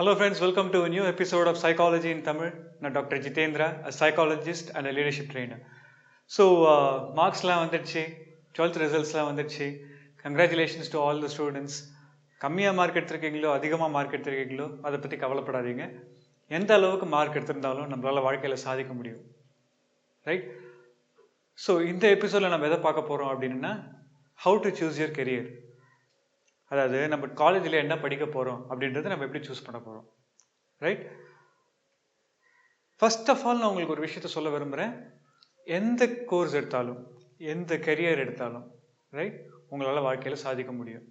Hello, friends. Welcome to a new episode of Psychology in Tamil. நான் doctor Jitendra uh psychologist and uh leadership trainer so மார்க்ஸ்லாம் வந்துடுச்சு twelfth ரிசல்ட்ஸ்லாம் வந்துடுச்சு. Congratulations to all the students கம்மியாக mark எடுத்திருக்கீங்களோ அதிகமாக mark எடுத்திருக்கீங்களோ அதை பற்றி கவலைப்படாதீங்க. எந்த அளவுக்கு மார்க் எடுத்திருந்தாலும் நம்மளால் வாழ்க்கையில் சாதிக்க முடியும். ரைட் ஸோ இந்த எபிசோடில் நம்ம எதை பார்க்க போகிறோம் அப்படின்னா how to choose your career அதாவது நம்ம காலேஜில் என்ன படிக்க போகிறோம் அப்படின்றத நம்ம எப்படி சூஸ் பண்ண போகிறோம் ரைட் ஃபர்ஸ்ட் ஆஃப் ஆல் நான் உங்களுக்கு ஒரு விஷயத்த சொல்ல விரும்புகிறேன் எந்த கோர்ஸ் எடுத்தாலும் எந்த கெரியர் எடுத்தாலும் ரைட் உங்களால் வாழ்க்கையில் சாதிக்க முடியும்.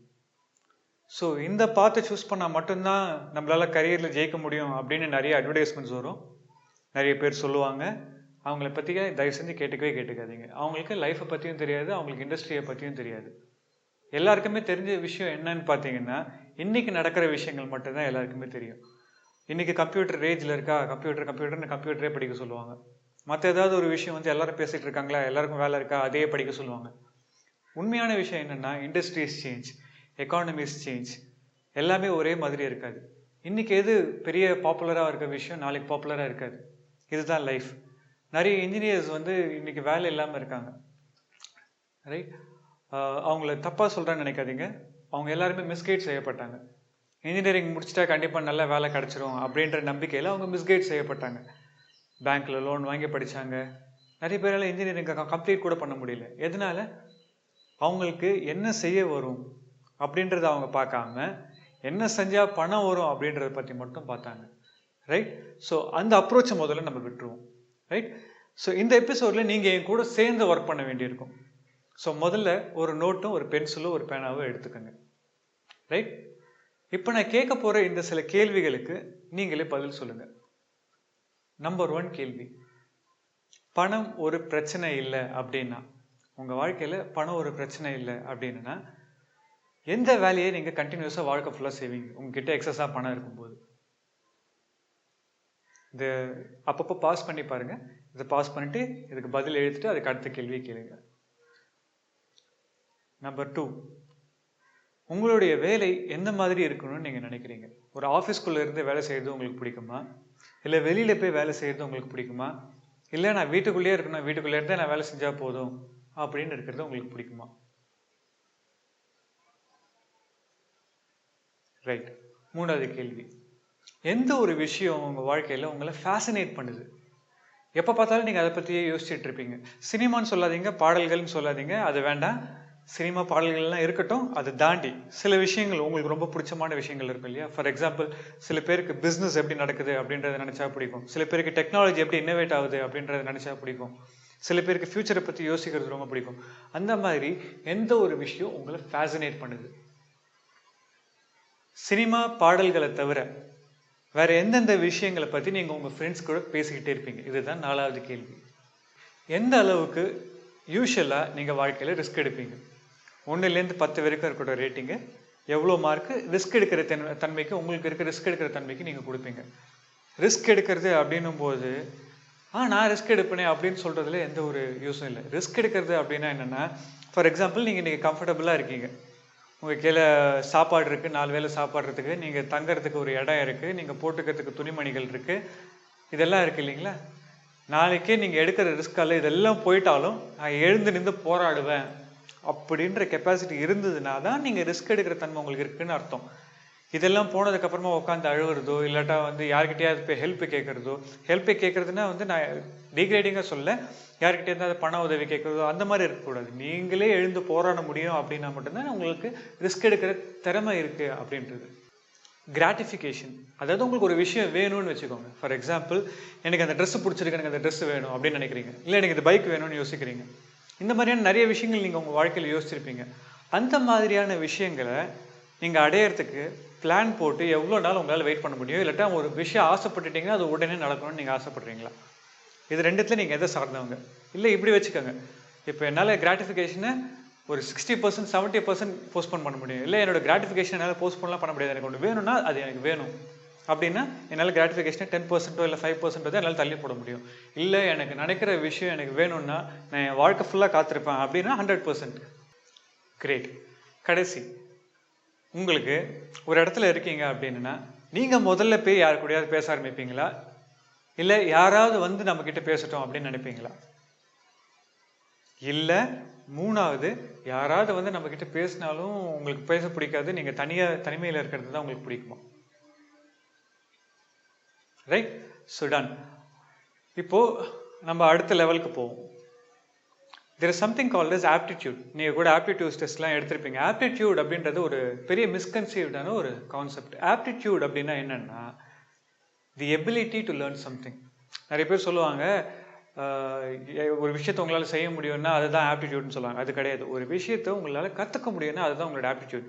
ஸோ இந்த பார்த்து சூஸ் பண்ணால் மட்டும்தான் நம்மளால் கரியரில் ஜெயிக்க முடியும் அப்படின்னு நிறைய அட்வர்டைஸ்மெண்ட்ஸ் வரும். நிறைய பேர் சொல்லுவாங்க. அவங்கள பற்றி தயவு செஞ்சு கேட்டுக்கவே கேட்டுக்காதீங்க. அவங்களுக்கு லைஃப்பை பற்றியும் தெரியாது அவங்களுக்கு இண்டஸ்ட்ரியை பற்றியும் தெரியாது. எல்லாருக்குமே தெரிஞ்ச விஷயம் என்னன்னு பார்த்தீங்கன்னா இன்னைக்கு நடக்கிற விஷயங்கள் மட்டும்தான் எல்லாருக்குமே தெரியும். இன்னைக்கு கம்ப்யூட்டர் ரேஜில் இருக்கா? கம்ப்யூட்டர் கம்ப்யூட்டர்னு கம்ப்யூட்டரே படிக்க சொல்லுவாங்க. மற்ற ஏதாவது ஒரு விஷயம் வந்து எல்லாரும் பேசிட்டு இருக்காங்களா? எல்லாருக்கும் வேலை இருக்கா? அதே படிக்க சொல்லுவாங்க. உண்மையான விஷயம் என்னென்னா இண்டஸ்ட்ரீஸ் சேஞ்ச் எக்கானமிஸ் சேஞ்ச் எல்லாமே ஒரே மாதிரி இருக்காது. இன்றைக்கி எது பெரிய பாப்புலராக இருக்க விஷயம் நாளைக்கு பாப்புலராக இருக்காது. இதுதான் லைஃப் நிறைய இன்ஜினியர்ஸ் வந்து இன்றைக்கி வேலை இல்லாமல் இருக்காங்க. ரைட் அவங்கள தப்பாக சொல்கிறேன்னு நினைக்காதீங்க. அவங்க எல்லாருமே மிஸ்கைட் செய்யப்பட்டாங்க. இன்ஜினியரிங் முடிச்சிட்டா கண்டிப்பாக நல்ல வேலை கிடச்சிரும் அப்படின்ற நம்பிக்கையில் அவங்க மிஸ்கைட் செய்யப்பட்டாங்க. பேங்க்கில் லோன் வாங்கி படித்தாங்க நிறைய பேரால் இன்ஜினியரிங் கம்ப்ளீட் கூட பண்ண முடியல. எதனால்? அவங்களுக்கு என்ன செய்ய வரும் அப்படின்றத அவங்க பார்க்காம என்ன செஞ்சால் பணம் வரும் அப்படின்றத பற்றி மட்டும் பார்த்தாங்க. ரைட் ஸோ அந்த அப்ரோச்சை முதல்ல நம்ம விட்டுருவோம். ரைட் ஸோ இந்த எபிசோடில் நீங்கள் என் கூட சேர்ந்து ஒர்க் பண்ண வேண்டியிருக்கும். ஸோ முதல்ல ஒரு நோட்டும் ஒரு பென்சிலும் ஒரு பேனாவும் எடுத்துக்கோங்க. ரைட் இப்போ நான் கேட்க போகிற இந்த சில கேள்விகளுக்கு நீங்களே பதில் சொல்லுங்கள் நம்பர் ஒன் கேள்வி. பணம் ஒரு பிரச்சனை இல்லை அப்படின்னா உங்கள் வாழ்க்கையில் பணம் ஒரு பிரச்சனை இல்லை அப்படின்னா எந்த வேலையை நீங்கள் கண்டினியூஸாக வாழ்க்கை ஃபுல்லாக செய்வீங்க? உங்ககிட்ட எக்ஸஸாக பணம் இருக்கும்போது. இது அப்பப்போ பாஸ் பண்ணி பாருங்கள் இதை பாஸ் பண்ணிவிட்டு இதுக்கு பதில் எழுதிட்டு அதுக்கு அடுத்த கேள்வியை கேளுங்கள் நம்பர் டூ உங்களுடைய வேலை எந்த மாதிரி இருக்கணும்னு நீங்கள் நினைக்கிறீங்க? ஒரு ஆஃபீஸ்க்குள்ளே இருந்து வேலை செய்கிறது உங்களுக்கு பிடிக்குமா? இல்லை வெளியில் போய் வேலை செய்கிறது உங்களுக்கு பிடிக்குமா? இல்லை நான் வீட்டுக்குள்ளேயே இருக்கணும் வீட்டுக்குள்ளே இருந்தே நான் வேலை செஞ்சால் போதும் அப்படின்னு இருக்கிறது உங்களுக்கு பிடிக்குமா? ரைட் மூணாவது கேள்வி. எந்த ஒரு விஷயம் உங்கள் வாழ்க்கையில் உங்களை ஃபேசினேட் பண்ணுது? எப்போ பார்த்தாலும் நீங்கள் அதை பற்றியே யோசிச்சுட்டு இருப்பீங்க. சினிமான்னு சொல்லாதீங்க பாடல்கள்னு சொல்லாதீங்க அது வேண்டாம். சினிமா பாடல்கள்லாம் இருக்கட்டும் அதை தாண்டி சில விஷயங்கள் உங்களுக்கு ரொம்ப பிடிச்சமான விஷயங்கள் இருக்கும் இல்லையா? ஃபார் எக்ஸாம்பிள் சில பேருக்கு பிஸ்னஸ் எப்படி நடக்குது அப்படின்றத நினச்சா பிடிக்கும். சில பேருக்கு டெக்னாலஜி எப்படி இன்னோவேட் ஆகுது அப்படின்றத நினச்சா பிடிக்கும். சில பேருக்கு ஃப்யூச்சரை பற்றி யோசிக்கிறது ரொம்ப பிடிக்கும். அந்த மாதிரி எந்த ஒரு விஷயம் உங்களை ஃபேசினேட் பண்ணுது? சினிமா பாடல்களை தவிர வேற எந்தெந்த விஷயங்களை பற்றி நீங்கள் உங்கள் ஃப்ரெண்ட்ஸ் கூட பேசிக்கிட்டே இருப்பீங்க? இதுதான் நாலாவது கேள்வி. எந்த அளவுக்கு யூஸ்வலாக நீங்கள் வாழ்க்கையில் ரிஸ்க் எடுப்பீங்க? ஒன்றுலேருந்து பத்து வரைக்கும் இருக்கட்டும் ரேட்டிங்கு எவ்வளோ மார்க்கு ரிஸ்க் எடுக்கிற தன் தன்மைக்கு உங்களுக்கு இருக்க ரிஸ்க் எடுக்கிற தன்மைக்கு நீங்கள் கொடுப்பீங்க. ரிஸ்க் எடுக்கிறது அப்படின்னும் போது ஆ நான் ரிஸ்க் எடுப்பேனே அப்படின்னு சொல்கிறதுல எந்த ஒரு யூஸும் இல்லை. ரிஸ்க் எடுக்கிறது அப்படின்னா என்னென்னா ஃபார் எக்ஸாம்பிள் நீங்கள் நீங்கள் கம்ஃபர்டபுளாக இருக்கீங்க. உங்கள் கீழே சாப்பாடு இருக்குது நாலு வேளை சாப்பாடுறதுக்கு நீங்கள் தங்குறதுக்கு ஒரு இடம் இருக்குது நீங்கள் போட்டுக்கிறதுக்கு துணிமணிகள் இருக்குது இதெல்லாம் இருக்குது இல்லைங்களா? நாளைக்கே நீங்கள் எடுக்கிற ரிஸ்க்கால் இதெல்லாம் போயிட்டாலும் நான் எழுந்து நின்று போராடுவேன். அப்படின்ற கெப்பாசிட்டி இருந்ததுன்னா தான் நீங்கள் ரிஸ்க் எடுக்கிற தன்மை உங்களுக்கு இருக்குன்னு அர்த்தம். இதெல்லாம் போனதுக்கப்புறமா உட்காந்து அழுகுறதோ இல்லாட்டா வந்து யார்கிட்டயாவது போய் ஹெல்ப் கேட்குறதோ ஹெல்ப்பை கேட்குறதுனா வந்து நான் டிகிரேடிங்காக சொல்ல யார்கிட்ட இருந்தால் பண உதவி கேட்குறதோ அந்த மாதிரி இருக்கக்கூடாது. நீங்களே எழுந்து போராட முடியும் அப்படின்னா மட்டும்தான் உங்களுக்கு ரிஸ்க் எடுக்கிற திறமை இருக்குது அப்படின்றது. கிராட்டிஃபிகேஷன் அதாவது உங்களுக்கு ஒரு விஷயம் வேணும்னு வச்சுக்கோங்க. ஃபார் எக்ஸாம்பிள் எனக்கு அந்த ட்ரெஸ் பிடிச்சிருக்கு எனக்கு அந்த ட்ரெஸ் வேணும் அப்படின்னு நினைக்கிறீங்க. இல்லை எனக்கு இந்த பைக் வேணும்னு யோசிக்கிறீங்க. இந்த மாதிரியான நிறைய விஷயங்கள் நீங்கள் உங்கள் வாழ்க்கையில் யோசிச்சிருப்பீங்க. அந்த மாதிரியான விஷயங்களை நீங்கள் அடையிறதுக்கு பிளான் போட்டு எவ்வளோ நாள் உங்களால் வெயிட் பண்ண முடியும்? இல்லாட்டா ஒரு விஷயம் ஆசைப்பட்டுட்டீங்கன்னா அது உடனே நடக்கணும்னு நீங்கள் ஆசைப்படுறீங்களா? இது ரெண்டுத்தில் நீங்கள் எதை சார்ந்தவங்க? இல்லை இப்படி வச்சுக்கோங்க. இப்போ என்னால் கிராட்டிஃபிகேஷனை ஒரு sixty percent seventy percent postpone பண்ண முடியும். இல்லை என்னோட கிராட்டிஃபிகேஷன் என்னால் போஸ்ட்போன்லாம் பண்ண முடியாது. எனக்கு ஒன்று வேணும்னா அது எனக்கு வேணும். அப்படின்னா என்னால் கிராட்டிஃபிகேஷனை டென் பர்சன்ட்டோ இல்லை ஃபைவ் பர்சன்ட்டோ தான் என்னால் தள்ளி போட முடியும். இல்லை எனக்கு நினைக்கிற விஷயம் எனக்கு வேணும்னா நான் என் வாழ்க்கை ஃபுல்லாக காத்திருப்பேன் அப்படின்னா ஹண்ட்ரட் பர்சன்ட் கிரேட் கடைசி. உங்களுக்கு ஒரு இடத்துல இருக்கீங்க அப்படின்னா நீங்கள் முதல்ல போய் யார் கூடயாவது பேச ஆரம்பிப்பீங்களா? இல்லை யாராவது வந்து நம்மக்கிட்ட பேசட்டும் அப்படின்னு நினைப்பீங்களா? இல்லை மூணாவது யாராவது வந்து நம்மக்கிட்ட பேசினாலும் உங்களுக்கு பேச பிடிக்காது நீங்கள் தனியாக தனிமையில் இருக்கிறது தான் உங்களுக்கு பிடிக்குமா? ரைட் சுடான் இப்போது நம்ம அடுத்த லெவலுக்கு போவோம். There is something call is aptitude நீங்கள் கூட ஆப்டிடியூட் டெஸ்ட்லாம் எடுத்திருப்பீங்க. ஆப்டிடியூட் அப்படின்றது ஒரு பெரிய மிஸ்கன்சீவ்டான ஒரு கான்செப்ட் ஆப்டிடியூட் அப்படின்னா என்னென்னா the ability to learn something நிறைய பேர் சொல்லுவாங்க ஒரு விஷயத்தை உங்களால் செய்ய முடியும்னா அதுதான் ஆப்டிடியூட்னு சொல்லுவாங்க. அது கிடையாது. ஒரு விஷயத்தை உங்களால் கற்றுக்க முடியும்னா அதுதான் உங்களோட ஆப்டிடியூட்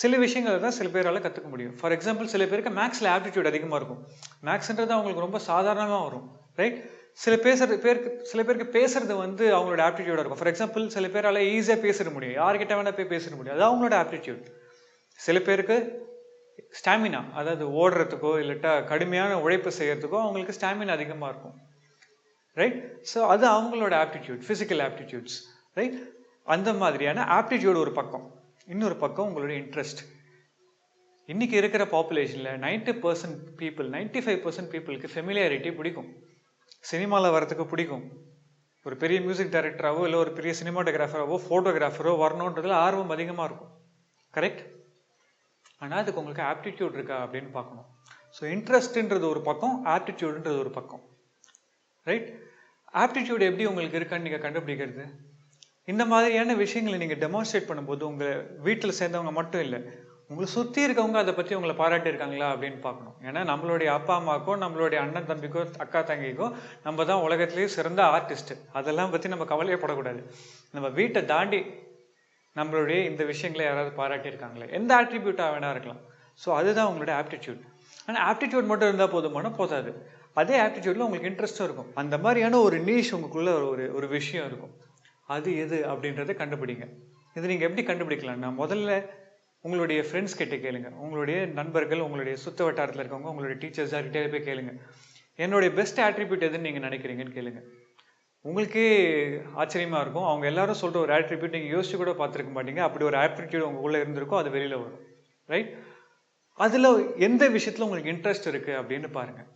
சில விஷயங்கள் தான் சில பேரால் கற்றுக்க முடியும். ஃபார் எக்ஸாம்பிள் சில பேருக்கு மேக்ஸில் ஆப்டிடியூட் அதிகமாக இருக்கும். மேக்ஸ்ன்றது அவங்களுக்கு ரொம்ப சாதாரணமாக வரும். ரைட் சில பேசுறது பேருக்கு சில பேருக்கு பேசுறது வந்து அவங்களோட ஆப்டிடியூடாக இருக்கும். ஃபார் எக்ஸாம்பிள் சில பேரால் ஈஸியாக பேசிட முடியும். யார்கிட்ட வேணால் போய் பேசிட முடியும். அது அவங்களோட ஆப்டிடியூட் சில பேருக்கு ஸ்டாமினா அதாவது ஓடுறதுக்கோ இல்லாட்டா கடுமையான உழைப்பு செய்கிறதுக்கோ அவங்களுக்கு ஸ்டாமினா அதிகமாக இருக்கும். ரைட் ஸோ அது அவங்களோட ஆப்டிடியூட் ஃபிசிக்கல் ஆப்டிடியூட்ஸ் ரைட் அந்த மாதிரியான ஆப்டிடியூட் ஒரு பக்கம். இன்னொரு பக்கம் உங்களுடைய இன்ட்ரெஸ்ட் இன்னைக்கு இருக்கிற பாப்புலேஷனில் ninety percent people ninety five percent பீப்புளுக்கு ஃபெமிலியாரிட்டி பிடிக்கும். சினிமாவில் வரதுக்கு பிடிக்கும். ஒரு பெரிய மியூசிக் டைரக்டராகவோ இல்லை ஒரு பெரிய சினிமாட்டோகிராஃபராகவோ ஃபோட்டோகிராஃபரோ வரணுன்றதுல ஆர்வம் அதிகமாக இருக்கும். கரெக்ட் ஆனால் அதுக்கு உங்களுக்கு ஆப்டிடியூட் இருக்கா அப்படின்னு பார்க்கணும். ஸோ இன்ட்ரெஸ்ட்ன்றது ஒரு பக்கம் ஆப்டிடியூடுன்றது ஒரு பக்கம். ரைட் ஆப்டிடியூட் எப்படி உங்களுக்கு இருக்கான்னு நீங்கள் கண்டுபிடிக்கிறது? இந்த மாதிரியான விஷயங்களை நீங்கள் டெமான்ஸ்ட்ரேட் பண்ணும்போது உங்கள் வீட்டில் சேர்ந்தவங்க மட்டும் இல்லை உங்களை சுற்றி இருக்கவங்க அதை பற்றி உங்களை பாராட்டியிருக்காங்களா அப்படின்னு பார்க்கணும். ஏன்னா நம்மளுடைய அப்பா அம்மாக்கோ நம்மளுடைய அண்ணன் தம்பிக்கோ அக்கா தங்கிக்கோ நம்ம தான் உலகத்துலேயே சிறந்த ஆர்டிஸ்ட்டு அதெல்லாம் பற்றி நம்ம கவலையே படக்கூடாது நம்ம வீட்டை தாண்டி நம்மளுடைய இந்த விஷயங்களை யாராவது பாராட்டியிருக்காங்களே எந்த ஆட்ரிபியூட்டாக வேணா இருக்கலாம். ஸோ அதுதான் உங்களோட ஆப்டிடியூட் ஆனால் ஆப்டிடியூட் மட்டும் இருந்தால் போதுமானா போதாது. அதே ஆப்டிடியூட்டில் உங்களுக்கு இன்ட்ரெஸ்ட்டும் இருக்கும். அந்த மாதிரியான ஒரு நீஷ் உங்களுக்குள்ள ஒரு ஒரு விஷயம் இருக்கும். அது எது அப்படின்றத கண்டுபிடிங்க. இது நீங்கள் எப்படி கண்டுபிடிக்கலாம்னா முதல்ல உங்களுடைய ஃப்ரெண்ட்ஸ் கிட்ட கேளுங்க. உங்களுடைய நண்பர்கள் உங்களுடைய சுத்த வட்டாரத்தில் இருக்கவங்க உங்களுடைய டீச்சர்ஸ் யார்கிட்டே போய் கேளுங்க. என்னுடைய பெஸ்ட் ஆட்ரிபியூட் எதுன்னு நீங்கள் நினைக்கிறீங்கன்னு கேளுங்க. உங்களுக்கே ஆச்சரியமாக இருக்கும். அவங்க எல்லாரும் சொல்கிற ஒரு ஆட்ரிபியூட் நீங்கள் யோசிச்சு கூட பார்த்துருக்க மாட்டீங்க. அப்படி ஒரு ஆட்ரிபியூட் உள்ளே இருந்திருக்கும் அது வெளியில் வரும். ரைட் அதில் எந்த விஷயத்தில் உங்களுக்கு இன்ட்ரெஸ்ட் இருக்குது அப்படின்னு பாருங்கள்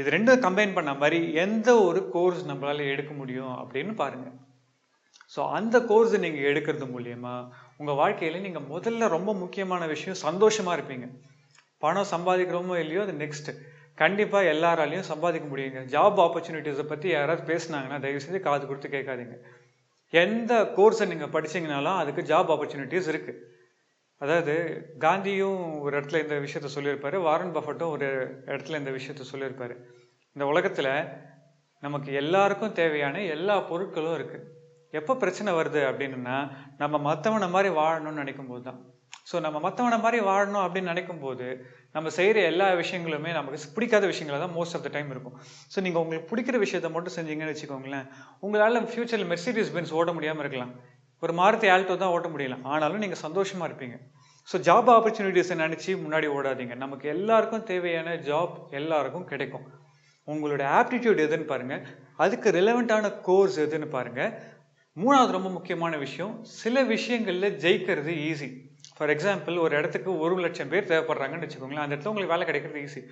இது ரெண்டும் கம்பைன் பண்ண மாதிரி எந்த ஒரு கோர்ஸ் நம்மளால் எடுக்க முடியும் அப்படின்னு பாருங்கள் ஸோ அந்த கோர்ஸ் நீங்கள் எடுக்கிறது மூலியமா உங்கள் வாழ்க்கையில் நீங்கள் முதல்ல ரொம்ப முக்கியமான விஷயம் சந்தோஷமாக இருப்பீங்க. பணம் சம்பாதிக்கிறோமோ இல்லையோ அது நெக்ஸ்ட்டு கண்டிப்பாக எல்லாராலையும் சம்பாதிக்க முடியுங்க. ஜாப் ஆப்பர்ச்சுனிட்டிஸை பற்றி யாராவது பேசுனாங்கன்னா தயவு செஞ்சு காது கொடுத்து கேட்காதீங்க. எந்த கோர்ஸை நீங்கள் படிச்சீங்கனாலும் அதுக்கு ஜாப் ஆப்பர்ச்சுனிட்டிஸ் இருக்குது அதாவது காந்தியும் ஒரு இடத்துல இந்த விஷயத்த சொல்லியிருப்பார். வாரன் பஃபட்டும் ஒரு இடத்துல இந்த விஷயத்த சொல்லியிருப்பார். இந்த உலகத்தில் நமக்கு எல்லாருக்கும் தேவையான எல்லா பொருட்களும் இருக்குது எப்போ பிரச்சனை வருது அப்படின்னா நம்ம மற்றவனை மாதிரி வாழணும்னு நினைக்கும் போது தான். ஸோ நம்ம மற்றவனை மாதிரி வாழணும் அப்படின்னு நினைக்கும் போது நம்ம செய்கிற எல்லா விஷயங்களுமே நமக்கு பிடிக்காத விஷயங்களா தான் மோஸ்ட் ஆஃப் த டைம் இருக்கும். ஸோ நீங்கள் உங்களுக்கு பிடிக்கிற விஷயத்த மட்டும் செஞ்சீங்கன்னு வச்சுக்கோங்களேன் உங்களால் ஃப்யூச்சரில் மெர்சிடிஸ் பென்ஸ் ஓட முடியாமல் இருக்கலாம். ஒரு மாருதி ஆல்ட்டோ தான் ஓட்ட முடியலாம் ஆனாலும் நீங்கள் சந்தோஷமாக இருப்பீங்க. ஸோ ஜாப் ஆப்பர்ச்சுனிட்டிஸை நினச்சி முன்னாடி ஓடாதீங்க. நமக்கு எல்லாருக்கும் தேவையான ஜாப் எல்லாருக்கும் கிடைக்கும். உங்களோட ஆப்டிடியூட் எதுன்னு பாருங்கள் அதுக்கு ரிலவெண்ட்டான கோர்ஸ் எதுன்னு பாருங்கள் மூணாவது ரொம்ப முக்கியமான விஷயம் சில விஷயங்களில் ஜெயிக்கிறது ஈஸி ஃபார் எக்ஸாம்பிள் ஒரு இடத்துக்கு ஒரு லட்சம் பேர் தேவைப்படுறாங்கன்னு வச்சுக்கோங்களேன் அந்த இடத்துல உங்களுக்கு வேலை கிடைக்கிறது ஈஸி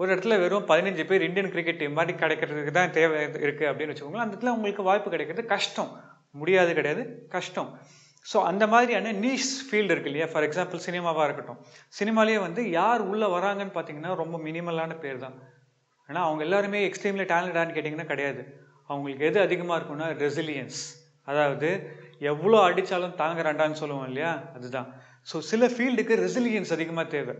ஒரு இடத்துல வெறும் பதினஞ்சு பேர் இந்தியன் கிரிக்கெட் டீம் மாதிரி கிடைக்கிறதுக்கு தான் தேவை இருக்குது அப்படின்னு வச்சுக்கோங்களேன் அந்த இடத்துல உங்களுக்கு வாய்ப்பு கிடைக்கிறது கஷ்டம். முடியாது கிடையாது கஷ்டம். ஸோ அந்த மாதிரியான நீஷ் ஃபீல்டு இருக்கு இல்லையா? ஃபார் எக்ஸாம்பிள் சினிமாவாக இருக்கட்டும். சினிமாலேயே வந்து யார் உள்ளே வராங்கன்னு பார்த்தீங்கன்னா ரொம்ப மினிமலான பேர் தான். ஆனால் அவங்க எல்லாருமே எக்ஸ்ட்ரீம்லி டேலண்டடான்னு கேட்டிங்கன்னா கிடையாது. அவங்களுக்கு எது அதிகமாக இருக்கும்னா ரெசிலியன்ஸ் அதாவது எவ்வளோ அடித்தாலும் தாங்குறாண்டான்னு சொல்லுவோம் இல்லையா? அதுதான். ஸோ சில ஃபீல்டுக்கு ரெசிலியன்ஸ் அதிகமாக தேவை.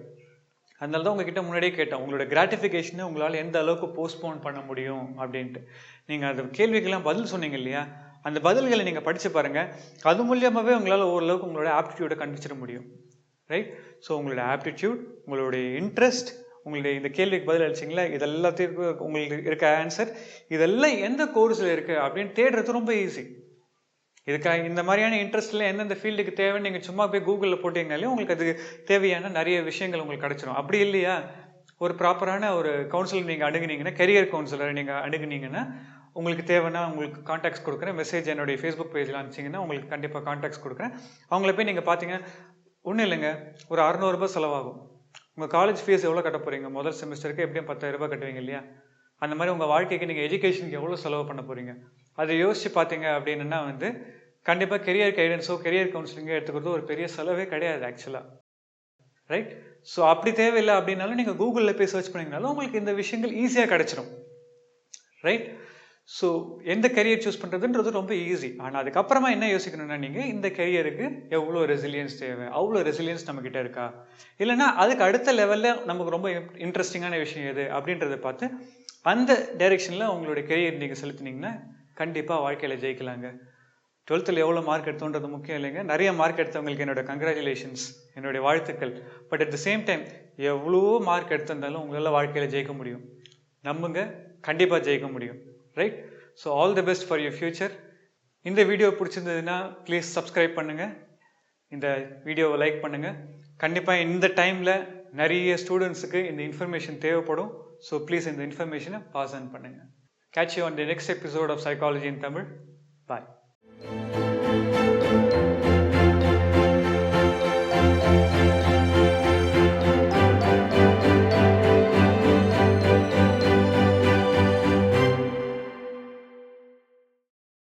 அதனால தான் உங்ககிட்ட முன்னாடியே கேட்டேன் உங்களோட கிராட்டிஃபிகேஷனை உங்களால் எந்த அளவுக்கு போஸ்ட்போன் பண்ண முடியும் அப்படின்ட்டு. நீங்கள் அந்த கேள்விக்கெல்லாம் பதில் சொன்னீங்க இல்லையா? அந்த பதில்களை நீங்கள் படித்து பாருங்கள் அது மூலியமாகவே உங்களால் ஓரளவுக்கு உங்களோட ஆப்டிடியூடை கண்டுபிடிச்சிட முடியும். ரைட் ஸோ உங்களோட ஆப்டிடியூட் உங்களுடைய இன்ட்ரெஸ்ட் உங்களுடைய இந்த கேள்விக்கு பதில் அளிச்சிங்களா? இதெல்லாத்துக்கும் உங்களுக்கு இருக்க ஆன்சர் இதெல்லாம் எந்த கோர்ஸில் இருக்குது அப்படின்னு தேடுறது ரொம்ப ஈஸி இதுக்காக இந்த மாதிரியான இன்ட்ரெஸ்ட்ல எந்தெந்த ஃபீல்டுக்கு தேவைன்னு நீங்கள் சும்மா போய் கூகுளில் போட்டீங்கனாலே உங்களுக்கு அதுக்கு தேவையான நிறைய விஷயங்கள் உங்களுக்கு கிடைச்சிரும். அப்படி இல்லையா? ஒரு ப்ராப்பரான ஒரு கவுன்சிலர் நீங்கள் அணுகுனீங்கன்னா கெரியர் கவுன்சிலர் நீங்கள் அணுகுனீங்கன்னா உங்களுக்கு தேவைன்னா உங்களுக்கு காண்டாக்ட்ஸ் கொடுக்குறேன். மெசேஜ் என்னுடைய ஃபேஸ்புக் பேஜில் அனுப்பிச்சிங்கன்னா உங்களுக்கு கண்டிப்பாக காண்டாக்ட்ஸ் கொடுக்குறேன். அவங்கள போய் நீங்கள் பார்த்தீங்கன்னா ஒன்றும் இல்லைங்க. ஒரு அறநூறுபா செலவாகும். உங்கள் காலேஜ் ஃபீஸ் எவ்வளோ கட்ட போகிறீங்க முதல் செமஸ்டருக்கு எப்படியும் பத்தாயிரரூபா கட்டுவீங்க இல்லையா? அந்த மாதிரி உங்கள் வாழ்க்கைக்கு நீங்கள் எஜுகேஷனுக்கு எவ்வளோ செலவு பண்ண போகிறீங்க அதை யோசிச்சு பார்த்தீங்க அப்படின்னா வந்து கண்டிப்பாக கெரியர் கைடன்ஸோ கெரியர் கவுன்சிலிங்கோ எடுத்துக்கிறது ஒரு பெரிய செலவே கிடையாது ஆக்சுவலாக ரைட் ஸோ அப்படி தேவையில்லை அப்படின்னாலும் நீங்கள் கூகுளில் போய் சர்ச் பண்ணிங்கனாலும் உங்களுக்கு இந்த விஷயங்கள் ஈஸியாக கிடைச்சிரும். ரைட் ஸோ எந்த கெரியர் சூஸ் பண்ணுறதுன்றது ரொம்ப ஈஸி ஆனால் அதுக்கப்புறமா என்ன யோசிக்கணும்னா நீங்கள் இந்த கெரியருக்கு எவ்வளோ ரெசிலியன்ஸ் தேவை? அவ்வளோ ரெசிலியன்ஸ் நம்மக்கிட்ட இருக்கா? இல்லைன்னா அதுக்கு அடுத்த லெவலில் நமக்கு ரொம்ப இன்ட்ரெஸ்டிங்கான விஷயம் எது? அப்படின்றத பார்த்து அந்த டைரெக்ஷனில் உங்களுடைய கெரியர் நீங்கள் செலுத்தினீங்கன்னா கண்டிப்பாக வாழ்க்கையில் ஜெயிக்கலாங்க. டுவெல்த்தில் எவ்வளோ மார்க் எடுத்தோன்றது முக்கியம் இல்லைங்க. நிறைய மார்க் எடுத்தவங்களுக்கு என்னோட கங்க்ராச்சுலேஷன்ஸ் என்னுடைய வாழ்த்துக்கள். But at the same time எவ்வளோ மார்க் எடுத்திருந்தாலும் உங்களால் வாழ்க்கையில் ஜெயிக்க முடியும். நம்புங்க கண்டிப்பாக ஜெயிக்க முடியும். Right so all the best for your future இந்த வீடியோ பிடிச்சிருந்ததுன்னா ப்ளீஸ் சப்ஸ்கிரைப் பண்ணுங்கள் இந்த வீடியோவை லைக் பண்ணுங்கள் கண்டிப்பாக இந்த டைமில் நிறைய ஸ்டூடெண்ட்ஸுக்கு இந்த இன்ஃபர்மேஷன் தேவைப்படும். ஸோ ப்ளீஸ் இந்த இன்ஃபர்மேஷனை பாஸ் ஆன் பண்ணுங்கள் Catch you on the next episode of Psychology in Tamil. Bye.